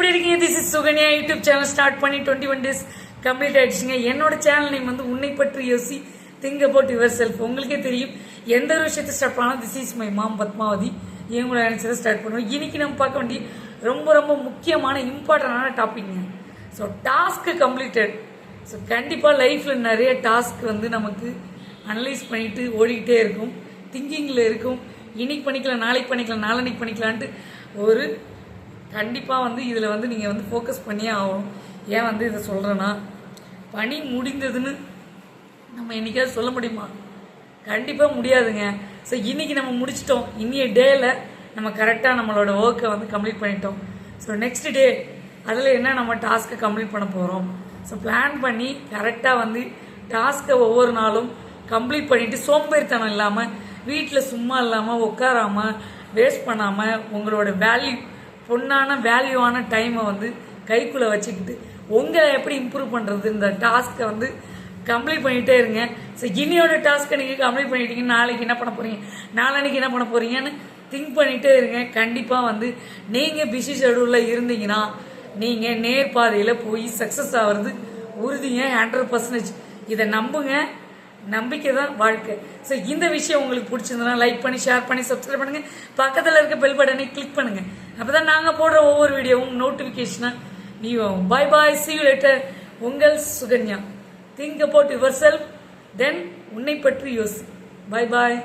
எப்படி இருக்கீங்க? This is Sukanya YouTube channel start பண்ணி டுவெண்ட்டி ஒன் டேஸ் கம்ப்ளீட் ஆயிடுச்சுங்க. என்னோட சேனல் நேம் வந்து உன்னை பற்றி யோசி திங்க் அபவுட் யுவர் செல்ஃப். உங்களுக்கே தெரியும் எந்த ஒரு விஷயத்தை ஸ்டார்ட் பண்ணாலும் this is my mom Padmavathi. இவங்கள நினைச்சதை ஸ்டார்ட் பண்ணுவோம். இன்னைக்கு நம்ம பார்க்க வேண்டிய ரொம்ப ரொம்ப முக்கியமான இம்பார்ட்டண்டான டாபிக்ங்க ஸோ டாஸ்க்கு கம்ப்ளீட்டட் ஸோ கண்டிப்பாக லைஃப்பில் நிறைய டாஸ்க் வந்து நமக்கு அனலைஸ் பண்ணிட்டு ஓடிக்கிட்டே இருக்கும். திங்கிங்கில் இருக்கும். இன்னைக்கு பண்ணிக்கலாம் நாளைக்கு பண்ணிக்கலாம் நாளன்னைக்கு பண்ணிக்கலான்ட்டு ஒரு கண்டிப்பாக வந்து இதில் வந்து நீங்கள் வந்து ஃபோக்கஸ் பண்ணியே ஆகணும். ஏன் வந்து இதை சொல்கிறேன்னா பணி முடிந்ததுன்னு நம்ம என்றைக்காவது சொல்ல முடியுமா? கண்டிப்பாக முடியாதுங்க. ஸோ இன்னைக்கு நம்ம முடிச்சிட்டோம். இன்றைய டேயில் நம்ம கரெக்டாக நம்மளோட ஒர்க்கை வந்து கம்ப்ளீட் பண்ணிட்டோம். ஸோ நெக்ஸ்ட் டே அதில் என்ன நம்ம டாஸ்க்கை கம்ப்ளீட் பண்ண போகிறோம் ஸோ பிளான் பண்ணி கரெக்டாக வந்து டாஸ்க்கை ஒவ்வொரு நாளும் கம்ப்ளீட் பண்ணிவிட்டு சோம்பேறித்தனம் இல்லாமல் வீட்டில் சும்மா இல்லாமல் உட்காராமல் வேஸ்ட் பண்ணாமல் உங்களோட வேல்யூ பொண்ணான வேல்யூவான டைமை வந்து கைக்குள்ளே வச்சுக்கிட்டு உங்களை எப்படி இம்ப்ரூவ் பண்ணுறது இந்த டாஸ்க்கை வந்து கம்ப்ளீட் பண்ணிகிட்டே இருங்க. ஸோ இனியோட டாஸ்க்கை நீங்கள் கம்ப்ளீட் பண்ணிட்டீங்க நாளைக்கு என்ன பண்ண போகிறீங்க நாளைக்கு என்ன பண்ண போகிறீங்கன்னு திங்க் பண்ணிகிட்டே இருங்க. கண்டிப்பாக வந்து நீங்கள் பிஸி ஷெடியூலில் இருந்தீங்கன்னா நீங்கள் நேர்பாதையில் போய் சக்ஸஸ் ஆகிறது உறுதிங்க ஹண்ட்ரட் பர்சன்டேஜ் இதை நம்புங்க. நம்பிக்கை தான் வாழ்க்கை. ஸோ இந்த விஷயம் உங்களுக்கு பிடிச்சிருந்தனா லைக் பண்ணி ஷேர் பண்ணி சப்ஸ்கிரைப் பண்ணுங்க. பக்கத்தில் இருக்க பெல் பட்டனை கிளிக் பண்ணுங்கள் அப்போ தான் நாங்கள் போடுற ஒவ்வொரு வீடியோவும் நோட்டிஃபிகேஷனாக நீ bye bye see you later. உங்கள் Sukanya. Think about yourself then உன்னை பற்றி யோசி. பாய் பாய்